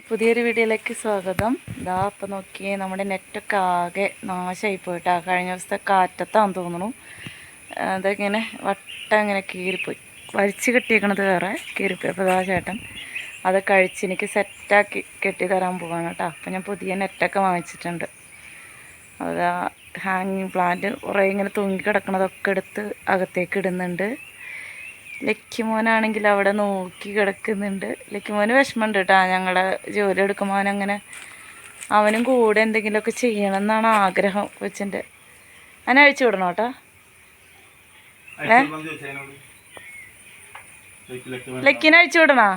പുതിയൊരു വീഡിയോയിലേക്ക് സ്വാഗതം. ഇതാ അപ്പം നോക്കിയേ നമ്മുടെ നെറ്റൊക്കെ ആകെ നാശമായി പോയിട്ടാ. കഴിഞ്ഞ ദിവസത്തെ കാറ്റത്താന്ന് തോന്നുന്നു. അതിങ്ങനെ വട്ടം ഇങ്ങനെ കീറിപ്പോയി. വലിച്ചു കെട്ടിയേക്കണത് വേറെ കീറിപ്പോയി. അപ്പോൾ ഇതാ ചേട്ടൻ അത് കഴിച്ച് എനിക്ക് സെറ്റാക്കി കെട്ടി തരാൻ പോവാണ് കേട്ടോ. അപ്പം ഞാൻ പുതിയ നെറ്റൊക്കെ വാങ്ങിച്ചിട്ടുണ്ട്. അതാ ഹാങ്ങിങ് പ്ലാന്റ് കുറേ ഇങ്ങനെ തൂങ്ങി കിടക്കണതൊക്കെ എടുത്ത് അകത്തേക്ക് ഇടുന്നുണ്ട്. ലക്കിമോനാണെങ്കിൽ അവിടെ നോക്കി കിടക്കുന്നുണ്ട്. ലക്കിമോന് വിഷമമുണ്ട് കേട്ടോ. ഞങ്ങളുടെ ജോലി എടുക്കുമ്പോൾ അങ്ങനെ അവനും കൂടെ എന്തെങ്കിലുമൊക്കെ ചെയ്യണം എന്നാണ് ആഗ്രഹം കൊച്ചിന്റെ. അവനെ അഴിച്ചു വിടണം കേട്ടോ? ഏ? ലക്കിനെ അഴിച്ചു വിടണോ?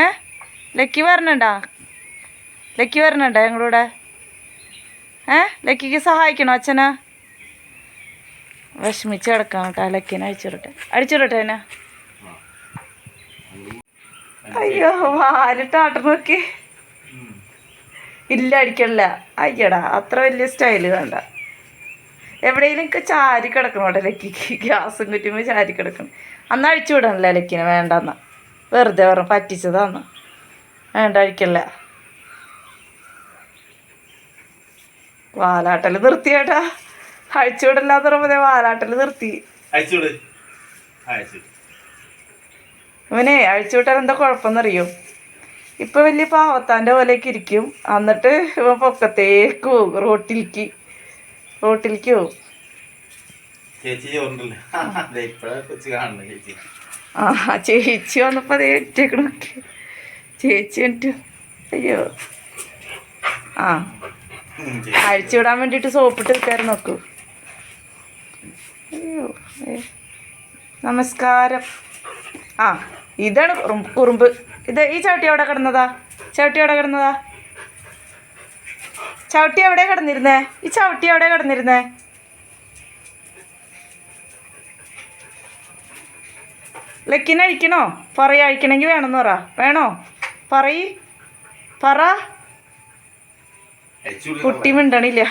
ഏ? ലക്കി വരണണ്ടാ? ലക്കി വരണണ്ടാ ഞങ്ങളുടെ? ഏ? ലക്കിക്ക് സഹായിക്കണോ അച്ഛനാ? വിഷമിച്ച് കിടക്കാം കേട്ടോ അലക്കിനെ അഴിച്ചിടട്ടെ അടിച്ചിടട്ടെ എന്നാ? അയ്യോ വാലിട്ടാട്ട നോക്കി. ഇല്ല അടിക്കണില്ല. അയ്യടാ അത്ര വലിയ സ്റ്റൈൽ വേണ്ട. എവിടെയെങ്കിലും ഒക്കെ ചാരി കിടക്കണം കേട്ടോ ലക്കിക്ക്. ഗ്യാസും കുറ്റുമ്പോൾ ചാരി കിടക്കണം. അന്ന് അഴിച്ചു വിടണല്ലേ ലക്കിനെ വേണ്ടെന്ന്. വെറുതെ പറഞ്ഞു പറ്റിച്ചതാന്ന്. വേണ്ട അഴിക്കല്ല വാലാട്ടൽ നിർത്തിയേട്ടാ. അഴിച്ചു വിടില്ലാന്ന് വാലാട്ടൽ നിർത്തി. അവനെ അഴിച്ചുവിട്ടാൽ എന്താ കുഴപ്പമെന്നറിയോ? ഇപ്പൊ വലിയ പാവത്താന്റെ പോലെയൊക്കെ ഇരിക്കും. എന്നിട്ട് ഇവ പൊക്കത്തേക്ക് പോകും റോട്ടിലേക്ക്. റോട്ടിലേക്ക് പോകും ചേച്ചി ആ ചേച്ചി വന്നപ്പോൾ അതേ ഇട്ടേക്കണൊക്കെ ചേച്ചി എന്നിട്ട് അയ്യോ. ആ. അഴിച്ചുവിടാൻ വേണ്ടിട്ട് വേണ്ടിയിട്ട് സോപ്പിട്ട് നിൽക്കാറ് നോക്കൂ. നമസ്കാരം. ആ ഇതാണ് കുറുമ്പ്. ഇത് ഈ ചവിട്ടി എവിടെ കിടന്നതാ? ചവിട്ടി എവിടെ കിടന്നതാ? ചവിട്ടി എവിടെ കിടന്നിരുന്നേ? ഈ ചവിട്ടി എവിടെ കിടന്നിരുന്നേ? ലക്കിനെ അഴിക്കണോ? പറയ അഴിക്കണമെങ്കിൽ വേണമെന്ന് പറ. വേണോ? പറയി. പറ. കുട്ടി മിണ്ടണില്ല.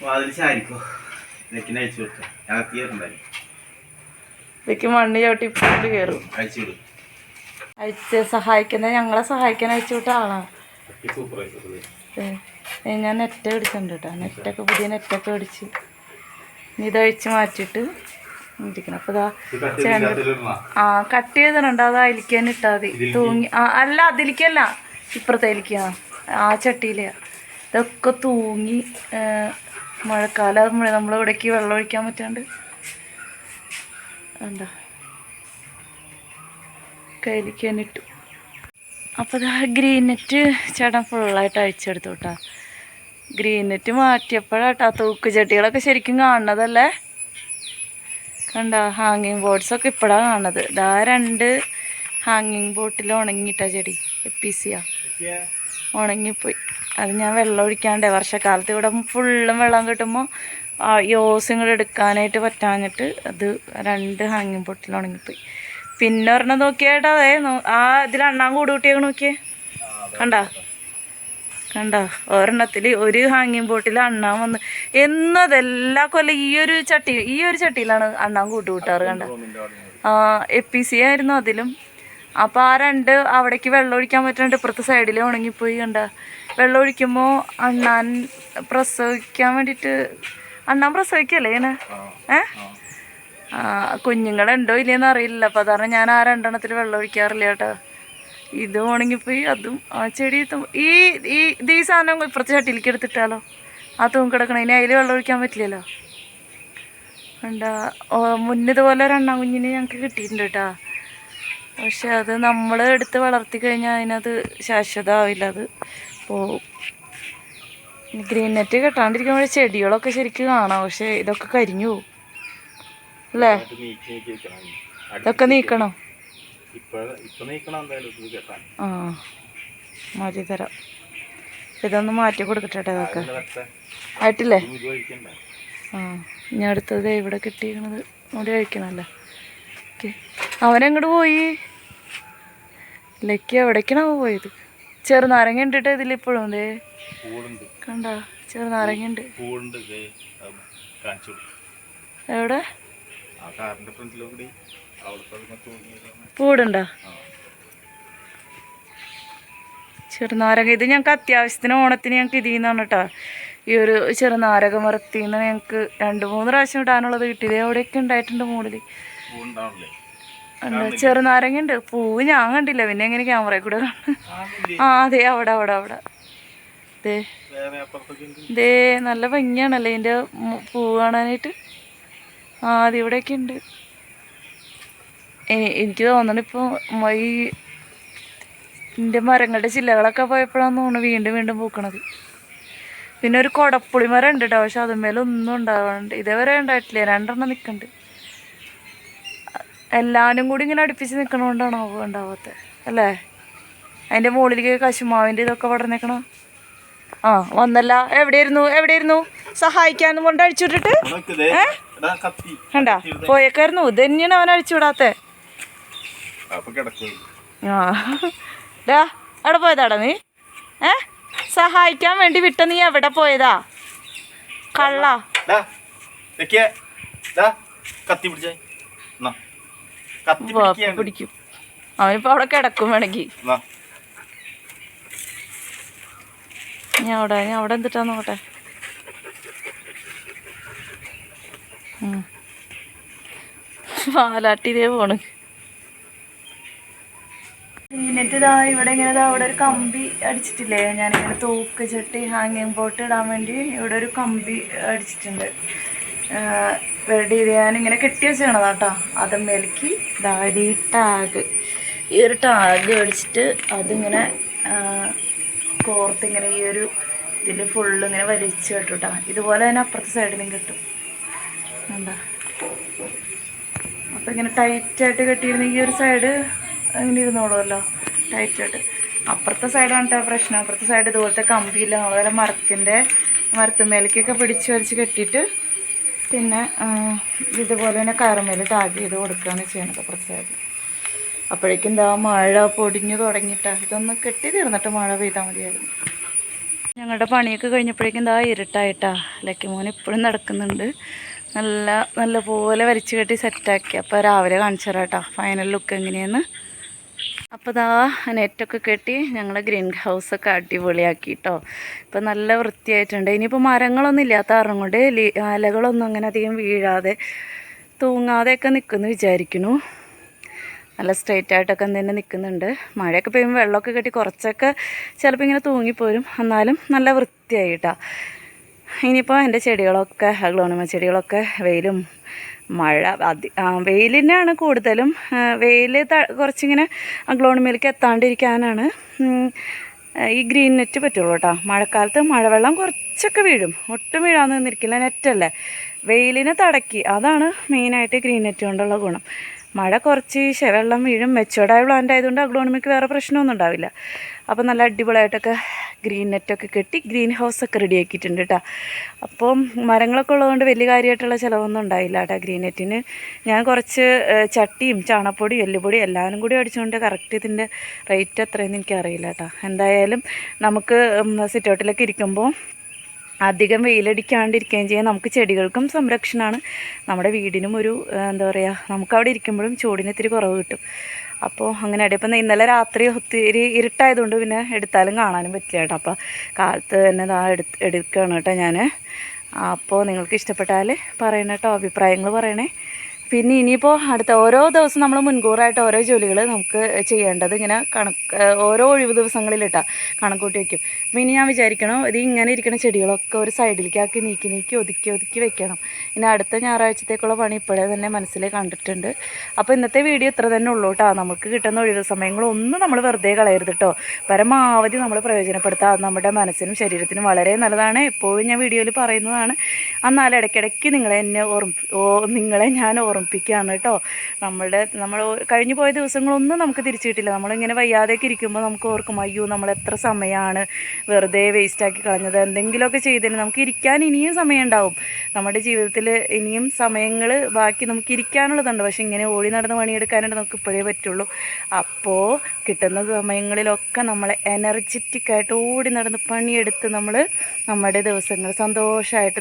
വാതിൽ ചാരിക്കോ മണ്ണ് ചവിട്ടി ഇപ്പോഴും കയറും സഹായിക്കുന്ന ഞങ്ങളെ സഹായിക്കാൻ അയച്ചു വിട്ട ആളാണ് ഞാൻ നെറ്റ് പിടിച്ചിട്ടുണ്ട് കേട്ടോ. നെറ്റൊക്കെ പുതിയ നെറ്റൊക്കെ പിടിച്ച് ഇനി ഇതഴിച്ച് മാറ്റിയിട്ട് ഇരിക്കണം. അപ്പോൾ ഇതാ ചേട്ടൻ ആ കട്ട് ചെയ്തിട്ടുണ്ട് അത് അതിലിക്കാൻ ഇട്ടാൽ മതി? തൂങ്ങി. ആ അല്ല അതിലിക്കല്ല. ഇപ്പുറത്തേലിക്കാ ആ ആ ഇതൊക്കെ തൂങ്ങി മഴക്കാലം നമ്മൾ ഇവിടേക്ക് വെള്ളം ഒഴിക്കാൻ പറ്റാണ്ട്. എന്താ? കയ്യിലേക്ക് തന്നെ ഇട്ടു അപ്പോൾ ഇതാ ഗ്രീൻ നെറ്റ് ചേട്ടൻ ഫുള്ളായിട്ട് അഴിച്ചെടുത്തു കേട്ടോ ഗ്രീൻ നെറ്റ് മാറ്റിയപ്പോഴാട്ടോ തൂക്ക് ചെട്ടികളൊക്കെ ശരിക്കും കാണുന്നതല്ലേ? കണ്ട ഹാങ്ങിങ് ബോർഡ്സൊക്കെ ഇപ്പോഴാണ് കാണുന്നത്. ഇതാ രണ്ട് ഹാങ്ങിങ് ബോട്ടിൽ ഉണങ്ങിയിട്ടാ ചെടി. എപ്പിസിയാ ഉണങ്ങിപ്പോയി. അത് ഞാൻ വെള്ളം ഒഴിക്കാണ്ടേ വർഷക്കാലത്ത് ഇവിടെ ഫുള്ളും വെള്ളം കിട്ടുമ്പോൾ ആ യോസുകൾ എടുക്കാനായിട്ട് പറ്റാഞ്ഞിട്ട് അത് രണ്ട് ഹാങ്ങിങ് ബോട്ടിൽ ഉണങ്ങിപ്പോയി. പിന്നെ ഒരെണ്ണം നോക്കിയായിട്ട് അതേ ആ ഇതിൽ അണ്ണാൻ കൂടി കൂട്ടിയൊക്കെ നോക്കിയേ. കണ്ടാ? കണ്ടോ? ഒരെണ്ണത്തിൽ ഒരു ഹാങ്ങിങ് ബോട്ടിൽ അണ്ണാൻ വന്ന് എന്നും അതെല്ലാ കൊല്ലം ഈ ഒരു ചട്ടി ഈ ഒരു ചട്ടിയിലാണ് അണ്ണാൻ കൂട്ട് കൂട്ടാറ് കണ്ട. എ പി സി ആയിരുന്നു അതിലും. അപ്പോൾ ആ രണ്ട് അവിടേക്ക് വെള്ളം ഒഴിക്കാൻ പറ്റാണ്ട് ഇപ്പുറത്തെ സൈഡിൽ ഉണങ്ങിപ്പോയി കണ്ട. വെള്ളം ഒഴിക്കുമ്പോൾ അണ്ണാൻ പ്രസവിക്കാൻ വേണ്ടിയിട്ട് അണ്ണാൻ പ്രസവിക്കല്ലേ ഇങ്ങനെ ഏ? കുഞ്ഞുങ്ങളുണ്ടോ ഇല്ലയെന്ന് അറിയില്ല. അപ്പോൾ അതാണ് ഞാൻ ആ രണ്ടെണ്ണത്തിൽ വെള്ളം ഒഴിക്കാറില്ല കേട്ടോ. ഇത് ഉണങ്ങിപ്പോയി അതും ആ ചെടി ഈ ഈ ഇത് ഈ സാധനം ഇപ്പുറത്തെ ചട്ടിയിലേക്ക് എടുത്തിട്ടാലോ? ആ തൂങ്ങി കിടക്കണം ഇനി അതിൽ വെള്ളം ഒഴിക്കാൻ പറ്റില്ലല്ലോ? എന്താ മുന്നിതുപോലെ അണ്ണാൻ കുഞ്ഞിനെ ഞങ്ങൾക്ക് കിട്ടിയിട്ടുണ്ട് കേട്ടോ. പക്ഷെ അത് നമ്മൾ എടുത്ത് വളർത്തി കഴിഞ്ഞാൽ അതിനത് ശാശ്വതമാവില്ല അത് പോവും ഗ്രീൻ നെറ്റ് കെട്ടാണ്ടിരിക്കുമ്പോൾ ചെടികളൊക്കെ ശരിക്കും കാണാം. പക്ഷെ ഇതൊക്കെ കരിഞ്ഞു പോവും. അല്ലേ? ഇതൊക്കെ നീക്കണം? ആ. മാറ്റി തരാം. ഇതൊന്ന് മാറ്റി കൊടുക്കട്ടെ ഇതൊക്കെ. ആയിട്ടില്ലേ? ആ. ഇനി അടുത്തത് ഇവിടെ കിട്ടിയിരിക്കണത് മുടി കഴിക്കണല്ലേ? ഓക്കെ. അവനെങ്ങോട്ട് പോയി? ലക്കി എവിടേക്കാണോ പോയത്? ചെറുനാരങ്ങ ഇട്ടിട്ട് ഇതിലിപ്പോഴും അതെ കണ്ടോ ചെറുനാരങ്ങ എവിടെ? പൂടുണ്ടോ ചെറുനാരക ഇത് ഞങ്ങൾക്ക് അത്യാവശ്യത്തിന് ഓണത്തിന് ഞങ്ങൾക്ക് ഇതിൽ നിന്നാണ് കേട്ടോ. ഈ ഒരു ചെറുനാരക മറത്തിന്ന് ഞങ്ങൾക്ക് രണ്ട് മൂന്ന് പ്രാവശ്യം ഇടാനുള്ളത് കിട്ടിയത്. എവിടെയൊക്കെ ഉണ്ടായിട്ടുണ്ട് മൂടിൽ ചെറുനാരങ്ങ ഉണ്ട് പൂവ് ഞാൻ കണ്ടില്ല. പിന്നെ എങ്ങനെ ക്യാമറയിൽ കൂടെ ആ അതെ അവിടെ അവിടെ അവിടെ. ദേ. നല്ല ഭംഗിയാണല്ലേ ഇതിന്റെ പൂവ് കാണാനായിട്ട്? ആ അത് ഇവിടെയൊക്കെ ഉണ്ട്. എനിക്ക് തോന്നണം ഇപ്പോൾ ഈ എന്റെ മരങ്ങളുടെ ചില്ലകളൊക്കെ പോയപ്പോഴാന്ന് തോന്നുന്നു വീണ്ടും വീണ്ടും പൂക്കണത്. പിന്നെ ഒരു കൊടപ്പുളി മരം ഉണ്ട് കേട്ടോ പക്ഷെ അതുമേലൊന്നും ഉണ്ടാവാണ്ട്. ഇതേവരെ ഉണ്ടായിട്ടില്ല. രണ്ടെണ്ണം നിൽക്കുന്നുണ്ട് എല്ലാവരും കൂടി ഇങ്ങനെ അടുപ്പിച്ച് നിൽക്കണോണ്ടാണോ ഉണ്ടാവാത്തത് അല്ലേ? അതിന്റെ മുകളിലേക്ക് കശുമാവിന്റെ ഇതൊക്കെ പടർന്നേക്കണോ ആ വന്നല്ല. എവിടെയായിരുന്നു? എവിടെയായിരുന്നു? സഹായിക്കാന്ന് കൊണ്ട് അഴിച്ചുവിട്ടിട്ട് കത്തി. കണ്ടാ? പോയേക്കായിരുന്നു. ഇത് തന്നെയാണ് അവൻ അഴിച്ചുവിടാത്തെ ആ. ഡാ എവിടെ പോയതാടാ നീ? ഏ? സഹായിക്കാൻ വേണ്ടി വിട്ട നീ എവിടെ പോയതാ? കള്ള. കത്തി പിടിച്ചേ എന്നാ. കത്തി വാ, പിടിക്കാണ്ട്. പിടിക്കും അവനിപ്പോ അവിടെ കിടക്കും വേണമെങ്കിൽ. ഞാൻ അവിടെ ഞാൻ അവിടെ എന്തിട്ടാ നോക്കട്ടെ? ഉം. പാലാട്ടി ഇതേ പോണ്. എന്നിട്ട് ഇതാ ഇവിടെ ഇങ്ങനെ അവിടെ ഒരു കമ്പി അടിച്ചിട്ടില്ലേ? ഞാനിങ്ങനെ തൂക്ക് ചട്ടി ഹാങ്ങിങ് പോട്ട് ഇടാൻ വേണ്ടി ഇവിടെ ഒരു കമ്പി അടിച്ചിട്ടുണ്ട്. വെൽഡ് ചെയ്ത് ഞാനിങ്ങനെ കെട്ടി വെച്ചാണ് കേട്ടോ അത് മെലുക്കി ഈ ടാഗ് ഈ ഒരു ടാഗ് അടിച്ചിട്ട് അതിങ്ങനെ കോർത്തിങ്ങനെ ഈ ഒരു ഇതിൽ ഫുള്ള് ഇങ്ങനെ വലിച്ചു കെട്ടും കേട്ടോ ഇതുപോലെ തന്നെ അപ്പുറത്തെ സൈഡിലും കിട്ടും. എന്താ അപ്പോൾ ഇങ്ങനെ ടൈറ്റായിട്ട് കെട്ടിയിരുന്ന ഈ ഒരു സൈഡ് ഇങ്ങനെ ഇരുന്നോളുമല്ലോ. ടൈറ്റായിട്ട് അപ്പുറത്തെ സൈഡാണ് കേട്ടോ പ്രശ്നം. അപ്പുറത്തെ സൈഡ് ഇതുപോലത്തെ കമ്പിയില്ല. അതുപോലെ മരത്തിന്റെ മരത്തുമേലേക്കൊക്കെ പിടിച്ച് വലിച്ച് കെട്ടിയിട്ട് പിന്നെ ഇതുപോലെ തന്നെ കയറുമേൽ ടാഗ് ചെയ്ത് കൊടുക്കുകയാണ് ചെയ്യുന്നത് പ്രത്യേകം. അപ്പോഴേക്കും എന്താ മഴ പൊടിഞ്ഞു തുടങ്ങിയിട്ടാണ് ഇതൊന്ന് കെട്ടി തീർന്നിട്ട് മഴ പെയ്താൽ മതിയായിരുന്നു. ഞങ്ങളുടെ പണിയൊക്കെ കഴിഞ്ഞപ്പോഴേക്കും എന്താ ഇരുട്ടായിട്ടാ. ലക്കിമോൻ ഇപ്പോഴും നടക്കുന്നുണ്ട്. നല്ല നല്ല പോലെ വലിച്ചു കെട്ടി സെറ്റാക്കി അപ്പോൾ രാവിലെ കാണിച്ചു തരാം കേട്ടോ. ഫൈനൽ ലുക്ക് എങ്ങനെയാന്ന്. അപ്പോൾ ദാ നെറ്റൊക്കെ കെട്ടി ഞങ്ങൾ ഗ്രീൻ ഹൗസൊക്കെ അടിപൊളിയാക്കി കേട്ടോ ഇപ്പം നല്ല വൃത്തിയായിട്ടുണ്ട്. ഇനിയിപ്പോൾ മരങ്ങളൊന്നും ഇല്ലാത്ത കാരണം കൊണ്ട് അലകളൊന്നും അങ്ങനെ അധികം വീഴാതെ തൂങ്ങാതെയൊക്കെ നിൽക്കുമെന്ന് വിചാരിക്കുന്നു. നല്ല സ്ട്രെയിറ്റ് ആയിട്ടൊക്കെ തന്നെ നിൽക്കുന്നുണ്ട് മഴയൊക്കെ പെയ്യുമ്പോൾ വെള്ളമൊക്കെ കെട്ടി കുറച്ചൊക്കെ ചിലപ്പോൾ ഇങ്ങനെ തൂങ്ങിപ്പോരും. എന്നാലും നല്ല വൃത്തിയായിട്ടാണ് ഇനിയിപ്പോൾ എന്റെ ചെടികളൊക്കെ ഗ്ലോണിമ ചെടികളൊക്കെ വെയിലും മഴ അതി വെയിലിനാണ് കൂടുതലും വെയിൽ കുറച്ചിങ്ങനെ ഗ്ലോണിമയിലേക്ക് എത്താണ്ടിരിക്കാനാണ്. ഈ ഗ്രീൻ നെറ്റ് പറ്റുള്ളൂ കേട്ടോ. മഴക്കാലത്ത് മഴവെള്ളം കുറച്ചൊക്കെ വീഴും. ഒട്ടും വീഴാൻ നിന്നിരിക്കില്ല നെറ്റല്ലേ. വെയിലിനെ തടക്കി. അതാണ് മെയിനായിട്ട് ഗ്രീൻ നെറ്റ് കൊണ്ടുള്ള ഗുണം. മഴ കുറച്ച് വെള്ളം വീഴും മെച്ചോർഡായ പ്ലാന്റ് ആയതുകൊണ്ട് അഗ്ലോണമിക്ക് വേറെ പ്രശ്നമൊന്നും ഉണ്ടാവില്ല. അപ്പോൾ നല്ല അടിപൊളിയായിട്ടൊക്കെ ഗ്രീൻ നെറ്റൊക്കെ കെട്ടി ഗ്രീൻ ഹൗസൊക്കെ റെഡി ആക്കിയിട്ടുണ്ട് കേട്ടോ അപ്പം മരങ്ങളൊക്കെ ഉള്ളതുകൊണ്ട് വലിയ കാര്യമായിട്ടുള്ള ചിലവൊന്നും ഉണ്ടായില്ല കേട്ടോ ഗ്രീൻ നെറ്റിന് ഞാൻ കുറച്ച് ചട്ടിയും ചാണപ്പൊടിയും എല്ലുപൊടിയും എല്ലാവരും കൂടി അടിച്ചുകൊണ്ട് കറക്റ്റ് ഇതിന്റെ റേറ്റ് എത്രയെന്ന് എനിക്കറിയില്ല കേട്ടോ എന്തായാലും നമുക്ക് സിറ്റൗട്ടിലൊക്കെ ഇരിക്കുമ്പോൾ അധികം വെയിലടിക്കാണ്ടിരിക്കുകയും ചെയ്യാം. നമുക്ക് ചെടികൾക്കും സംരക്ഷണമാണ്. നമ്മുടെ വീടിനും ഒരു എന്താ പറയുക നമുക്ക് അവിടെ ഇരിക്കുമ്പോഴും ചൂടിന് ഇത്തിരി കുറവ് കിട്ടും. അപ്പോൾ അങ്ങനെ ഇപ്പം ഇന്നലെ രാത്രി ഒത്തിരി ഇരുട്ടായതുകൊണ്ട് പിന്നെ എടുത്താലും കാണാനും പറ്റില്ല കേട്ടോ. അപ്പോൾ കാലത്ത് തന്നെ ഇതാ എടുത്ത് എടുക്കുകയാണ് കേട്ടോ ഞാൻ അപ്പോൾ നിങ്ങൾക്ക് ഇഷ്ടപ്പെട്ടാൽ പറയണ കേട്ടോ അഭിപ്രായങ്ങൾ പറയണേ. പിന്നെ ഇനിയിപ്പോൾ അടുത്ത ഓരോ ദിവസം നമ്മൾ മുൻകൂറായിട്ട് ഓരോ ജോലികൾ നമുക്ക് ചെയ്യേണ്ടത് ഇങ്ങനെ കണക്ക് ഓരോ ഒഴിവ് ദിവസങ്ങളിലിട്ടാ കണക്കൂട്ടി വയ്ക്കും അപ്പോൾ ഇനി ഞാൻ വിചാരിക്കണം ഇത് ഇങ്ങനെ ഇരിക്കുന്ന ചെടികളൊക്കെ ഒരു സൈഡിലേക്കാക്കി നീക്കി നീക്കി ഒതുക്കി ഒതുക്കി വെക്കണം. ഇനി അടുത്ത ഞായറാഴ്ചത്തേക്കുള്ള പണി ഇപ്പോഴേ തന്നെ മനസ്സിൽ കണ്ടിട്ടുണ്ട്. അപ്പോൾ ഇന്നത്തെ വീഡിയോ ഇത്ര തന്നെ ഉള്ളൂ കേട്ടോ നമുക്ക് കിട്ടുന്ന ഒഴിവ് സമയങ്ങളൊന്നും നമ്മൾ വെറുതെ കളയരുത് കേട്ടോ പരമാവധി നമ്മൾ പ്രയോജനപ്പെടുത്താം. നമ്മുടെ മനസ്സിനും ശരീരത്തിനും വളരെ നല്ലതാണ്. എപ്പോഴും ഞാൻ വീഡിയോയിൽ പറയുന്നതാണ്. എന്നാൽ ഇടയ്ക്കിടയ്ക്ക് നിങ്ങളെ എന്നെ ഓർമ്മ നിങ്ങളെ ഞാൻ ഓർമ്മിപ്പിക്കുകയാണ് കേട്ടോ. നമ്മളുടെ നമ്മൾ കഴിഞ്ഞു പോയ ദിവസങ്ങളൊന്നും നമുക്ക് തിരിച്ചു കിട്ടില്ല നമ്മളിങ്ങനെ വയ്യാതെയൊക്കെ ഇരിക്കുമ്പോൾ നമുക്ക് ഓർക്കും അയ്യോ നമ്മൾ എത്ര സമയമാണ് വെറുതെ വേസ്റ്റാക്കി കളഞ്ഞത്. എന്തെങ്കിലുമൊക്കെ ചെയ്തതിന് നമുക്ക് ഇരിക്കാൻ ഇനിയും സമയം ഉണ്ടാവും നമ്മുടെ ജീവിതത്തിൽ ഇനിയും സമയങ്ങൾ ബാക്കി നമുക്ക് ഇരിക്കാനുള്ളതുണ്ട്. പക്ഷെ ഇങ്ങനെ ഓടി നടന്ന് പണിയെടുക്കാനായിട്ട് നമുക്ക് ഇപ്പോഴേ പറ്റുള്ളൂ. അപ്പോൾ കിട്ടുന്ന സമയങ്ങളിലൊക്കെ നമ്മൾ എനർജറ്റിക് ആയിട്ട് ഓടി നടന്ന് പണിയെടുത്ത് നമ്മൾ നമ്മുടെ ദിവസങ്ങൾ സന്തോഷമായിട്ട്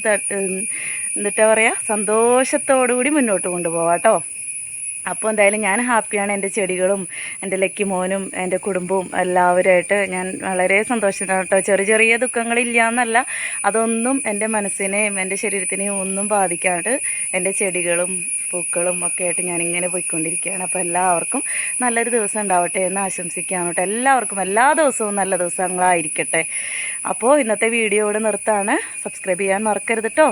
എന്നിട്ടാ പറയുക സന്തോഷത്തോടു കൂടി മുന്നോട്ട് കൊണ്ടുപോകാം കേട്ടോ അപ്പോൾ എന്തായാലും ഞാൻ ഹാപ്പിയാണ് എന്റെ ചെടികളും എന്റെ ലക്കി മോനും എന്റെ കുടുംബവും എല്ലാവരുമായിട്ട് ഞാൻ വളരെ സന്തോഷത്തിലാണ് കേട്ടോ ചെറിയ ചെറിയ ദുഃഖങ്ങളില്ല എന്നല്ല അതൊന്നും എന്റെ മനസ്സിനെയും എന്റെ ശരീരത്തിനെയും ഒന്നും ബാധിക്കാണ്ട് എന്റെ ചെടികളും പൂക്കളും ഒക്കെ ആയിട്ട് ഞാനിങ്ങനെ പോയിക്കൊണ്ടിരിക്കുകയാണ്. അപ്പോൾ എല്ലാവർക്കും നല്ലൊരു ദിവസം ഉണ്ടാവട്ടെ എന്ന് ആശംസിക്കുകയാണ് കേട്ടോ എല്ലാവർക്കും എല്ലാ ദിവസവും നല്ല ദിവസങ്ങളായിരിക്കട്ടെ. അപ്പോൾ ഇന്നത്തെ വീഡിയോ ഇവിടെ നിർത്താണ്. സബ്സ്ക്രൈബ് ചെയ്യാൻ മറക്കരുത് കേട്ടോ